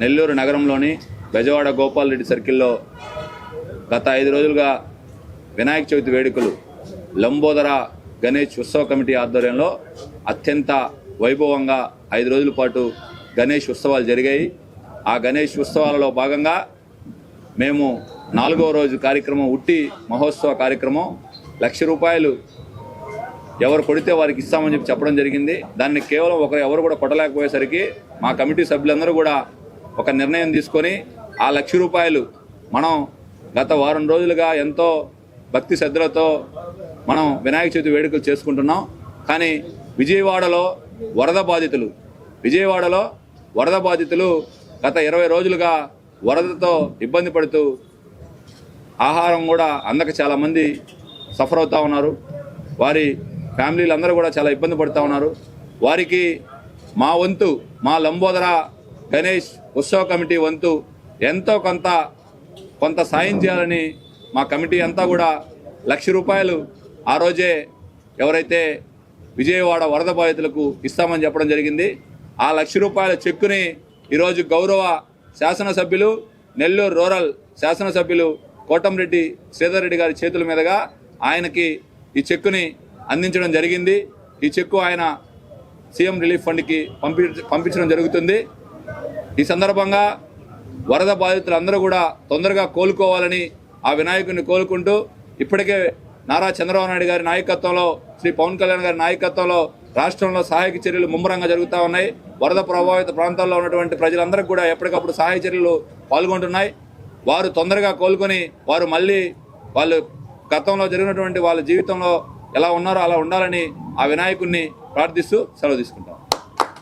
నెల్లూరు నగరంలోని బెజవాడ గోపాల్ రెడ్డి సర్కిల్లో గత ఐదు రోజులుగా వినాయక చవితి వేడుకలు లంబోదర గణేష్ ఉత్సవ కమిటీ ఆధ్వర్యంలో అత్యంత వైభవంగా ఐదు రోజుల పాటు గణేష్ ఉత్సవాలు జరిగాయి. ఆ గణేష్ ఉత్సవాలలో భాగంగా మేము నాలుగవ రోజు కార్యక్రమం ఉట్టి మహోత్సవ కార్యక్రమం లక్ష రూపాయలు ఎవరు కొడితే వారికి ఇస్తామని చెప్పి చెప్పడం జరిగింది. దాన్ని కేవలం ఒకరు ఎవరు కూడా కొట్టలేకపోయేసరికి మా కమిటీ సభ్యులందరూ కూడా ఒక నిర్ణయం తీసుకొని ఆ లక్ష రూపాయలు మనం గత వారం రోజులుగా ఎంతో భక్తి శ్రద్ధలతో మనం వినాయక చవితి వేడుకలు చేసుకుంటున్నాం. కానీ విజయవాడలో వరద బాధితులు విజయవాడలో వరద బాధితులు గత ఇరవై రోజులుగా వరదతో ఇబ్బంది పడుతూ ఆహారం కూడా అందక చాలామంది సఫర్ అవుతూ ఉన్నారు. వారి ఫ్యామిలీలు అందరూ కూడా చాలా ఇబ్బంది పడుతూ ఉన్నారు. వారికి మా వంతు మా లంబోదర గణేష్ ఉత్సవ కమిటీ వంతు ఎంతో కొంత కొంత సాయం చేయాలని మా కమిటీ అంతా కూడా లక్ష రూపాయలు ఆ రోజే ఎవరైతే విజయవాడ వరద బాధితులకు ఇస్తామని చెప్పడం జరిగింది. ఆ లక్ష రూపాయల చెక్కుని ఈరోజు గౌరవ శాసనసభ్యులు నెల్లూరు రూరల్ శాసనసభ్యులు కోటంరెడ్డి శ్రీధర్ రెడ్డి గారి చేతుల మీదుగా ఆయనకి ఈ చెక్కుని అందించడం జరిగింది. ఈ చెక్కు ఆయన సీఎం రిలీఫ్ ఫండ్కి పంపి పంపించడం జరుగుతుంది. ఈ సందర్భంగా వరద బాధితులందరూ కూడా తొందరగా కోలుకోవాలని ఆ వినాయకుడిని కోలుకుంటూ ఇప్పటికే నారా చంద్రబాబు నాయుడు గారి నాయకత్వంలో శ్రీ పవన్ కళ్యాణ్ గారి నాయకత్వంలో రాష్ట్రంలో సహాయక చర్యలు ముమ్మరంగా జరుగుతూ ఉన్నాయి. వరద ప్రభావిత ప్రాంతాల్లో ఉన్నటువంటి ప్రజలందరికీ కూడా ఎప్పటికప్పుడు సహాయ చర్యలు పాల్గొంటున్నాయి. వారు తొందరగా కోలుకొని వారు మళ్ళీ వాళ్ళు గతంలో జరిగినటువంటి వాళ్ళ జీవితంలో ఎలా ఉన్నారో అలా ఉండాలని ఆ వినాయకుడిని ప్రార్థిస్తూ సెలవు తీసుకుంటాం.